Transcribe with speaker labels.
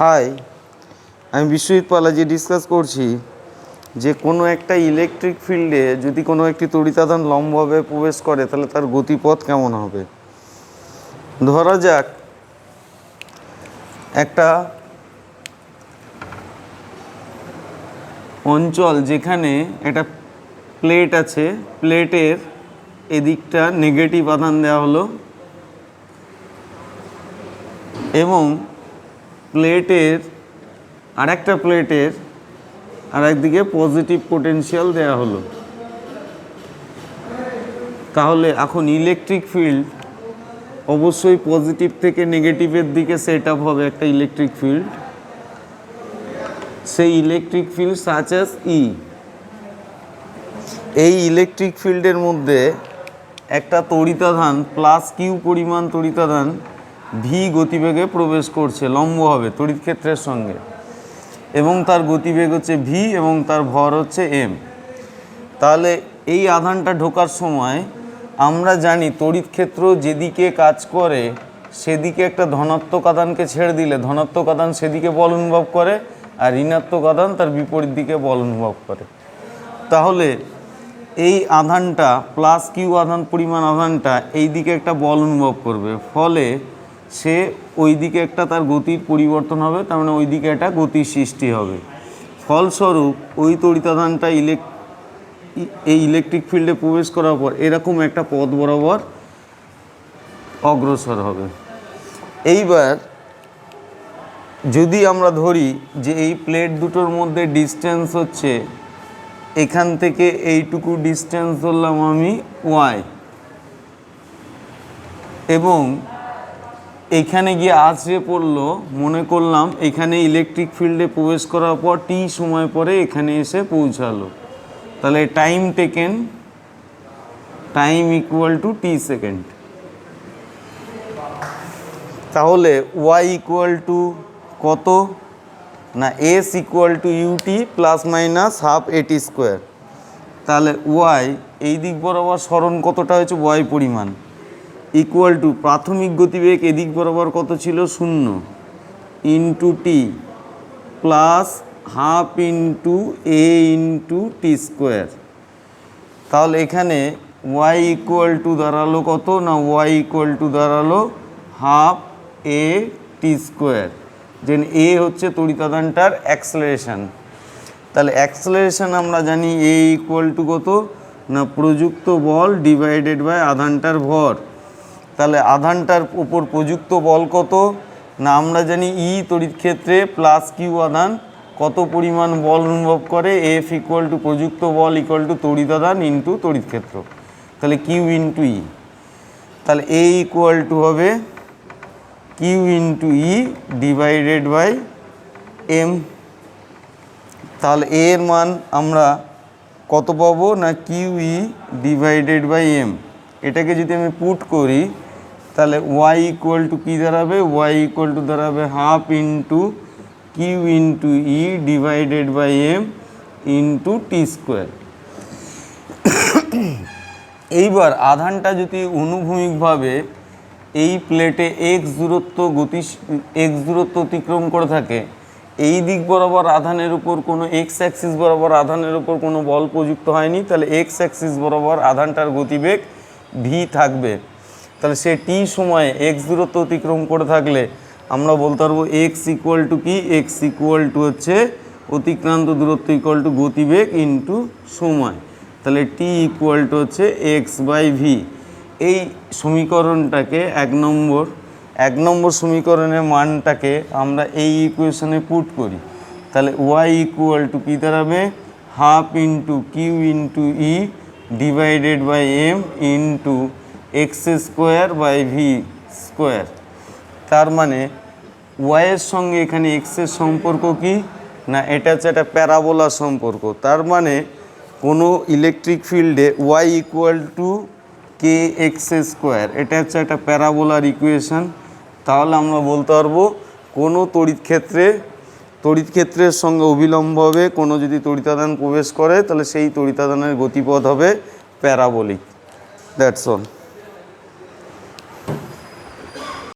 Speaker 1: High, আমি Biswajit পালাজি discuss করছি যে কোনো একটা ইলেকট্রিক ফিল্ডে যদি কোনো একটি তড়িতাধান লম্বভাবে প্রবেশ করে, তাহলে তার গতিপথ কেমন হবে? ধরা যাক, একটা অঞ্চল যেখানে একটা প্লেট আছে প্লেটের এদিকটা নেগেটিভ আধান দেওয়া হলো এবং প্লেটের আরেকটা প্লেটের আর একদিকে পজিটিভ পোটেনশিয়াল দেওয়া হলো। তাহলে এখন ইলেকট্রিক ফিল্ড অবশ্যই পজিটিভ থেকে নেগেটিভের দিকে সেট আপ হবে একটা ইলেকট্রিক ফিল্ড সেই electric field such as E এই ইলেকট্রিক ফিল্ডের মধ্যে একটা তড়িতাধান প্লাস কিউ পরিমাণ তড়িতাধান ভি গতিবেগে প্রবেশ করছে লম্বভাবে তড়িৎ ক্ষেত্রের সঙ্গে। এবং তার গতিবেগ হচ্ছে ভি এবং তার ভর হচ্ছে এম তাহলে এই আধানটা ঢোকার সময় আমরা জানি তড়িৎ ক্ষেত্র যেদিকে কাজ করে, সেদিকে একটা ধনাত্মক আধানকে ছেড়ে দিলে, ধনাত্মক আধান সেদিকে বল অনুভব করে আর ঋণাত্মক আধান তার বিপরীত দিকে বল অনুভব করে। তাহলে এই আধানটা প্লাস কিউ আধান পরিমাণ আধানটা এই দিকে একটা বল অনুভব করবে। ফলে সে ওই দিকে একটা তার গতির পরিবর্তন হবে, তার মানে ওই দিকে একটা গতির সৃষ্টি হবে। ফলস্বরূপ ওই তড়িতাধানটা ইলেক এই ইলেকট্রিক ফিল্ডে প্রবেশ করার পর এরকম একটা পথ বরাবর অগ্রসর হবে। এইবার যদি আমরা ধরি যে এই প্লেট দুটোর মধ্যে ডিস্টেন্স হচ্ছে, এখান থেকে এইটুকু ডিস্টেন্স ধরলাম আমি ওয়াই এবং এখানে গিয়ে আছড়ে পড়ল, মনে করলাম এখানে ইলেকট্রিক ফিল্ডে প্রবেশ করার পর টি সময় পরে এখানে এসে পৌঁছালো। তাহলে time taken time equal to t second তাহলে ওয়াই ইকুয়াল টু কত? না S equal to u t plus minus half a t square তাহলে ওয়াই এই দিক বরাবর স্মরণ কতটা হয়েছে? ওয়াই পরিমাণ। ইকুয়াল টু প্রাথমিক গতিবেগ এদিক বরাবর কত ছিল? শূন্য। Into t plus half into a into t square তাহলে এখানে ওয়াই ইকুয়াল টু দাঁড়াল কত না ওয়াই ইকুয়াল টু দাঁড়াল হাফ এ টি স্কোয়ার যেন এ হচ্ছে তড়িতাদানটার অ্যাক্সেলারেশন তাহলে অ্যাক্সেলারেশন আমরা জানি এ ইকুয়াল টু কত? না প্রযুক্ত বল ডিভাইডেড বাই আধানটার ভর। তাহলে আধানটার উপর প্রযুক্ত বল কত? না, আমরা জানি ই তড়িৎ ক্ষেত্রে প্লাস কিউ আধান। কত পরিমাণ বল অনুভব করে? এফ ইকুয়াল টু প্রযুক্ত বল ইকুয়াল টু তড়িৎ আধান ইন্টু তড়িৎ ক্ষেত্র। তাহলে কিউ ইন্টু ই তাহলে এ ইকুয়াল টু হবে q into E divided by m তাহলে এ এর মান আমরা কত পাবো? না q E divided by m এটাকে যদি আমি পুট করি তাহলে ওয়াই ইকুয়াল টু কী দাঁড়াবে? ওয়াই ইকুয়াল টু দাঁড়াবে half into q into E divided by m into t square এইবার আধানটা যদি অনুভূমিকভাবে এই প্লেটে এক্স দূরত্ব গতি এক্স দূরত্ব অতিক্রম করে থাকে, এই দিক বরাবর আধানের উপর কোনো এক্স অ্যাক্সিস বরাবর আধানের উপর কোনো বল প্রযুক্ত হয়নি, তাহলে এক্স অ্যাক্সিস বরাবর আধানটার গতিবেগ ভি থাকবে। তাহলে সে টি সময়ে এক্স দূরত্ব অতিক্রম করে থাকলে আমরা বলতে পারব এক্স ইকুয়াল টু কি? এক্স ইকুয়াল টু হচ্ছে অতিক্রান্ত দূরত্ব ইকুয়াল টু গতিবেগ ইন্টু সময়। তাহলে টি ইকুয়াল টু হচ্ছে এক্স বাই ভি এই সমীকরণটাকে এক নম্বর এক নম্বর সমীকরণের মানটাকে আমরা এই ইকুয়েশনে পুট করি। তাহলে ওয়াই ইকুয়াল টু কী দাঁড়াবে? Half into q into E divided by m into x square by v square. তার মানে ওয়াইয়ের সঙ্গে এখানে এক্সের সম্পর্ক কি? না, এটা হচ্ছে একটা প্যারাবোলার সম্পর্ক। তার মানে কোনো ইলেকট্রিক ফিল্ডে y equal to k x square. এটা হচ্ছে একটা প্যারাবোলার ইকুয়েশন তাহলে আমরা বলতে পারব, কোনো তড়িৎ ক্ষেত্রে, তড়িৎ ক্ষেত্রের সঙ্গে অবিলম্বভাবে কোনো যদি তড়িতাদান প্রবেশ করে, তাহলে সেই তড়িতাদানের গতিপথ হবে প্যারাবোলিক দ্যাটস অল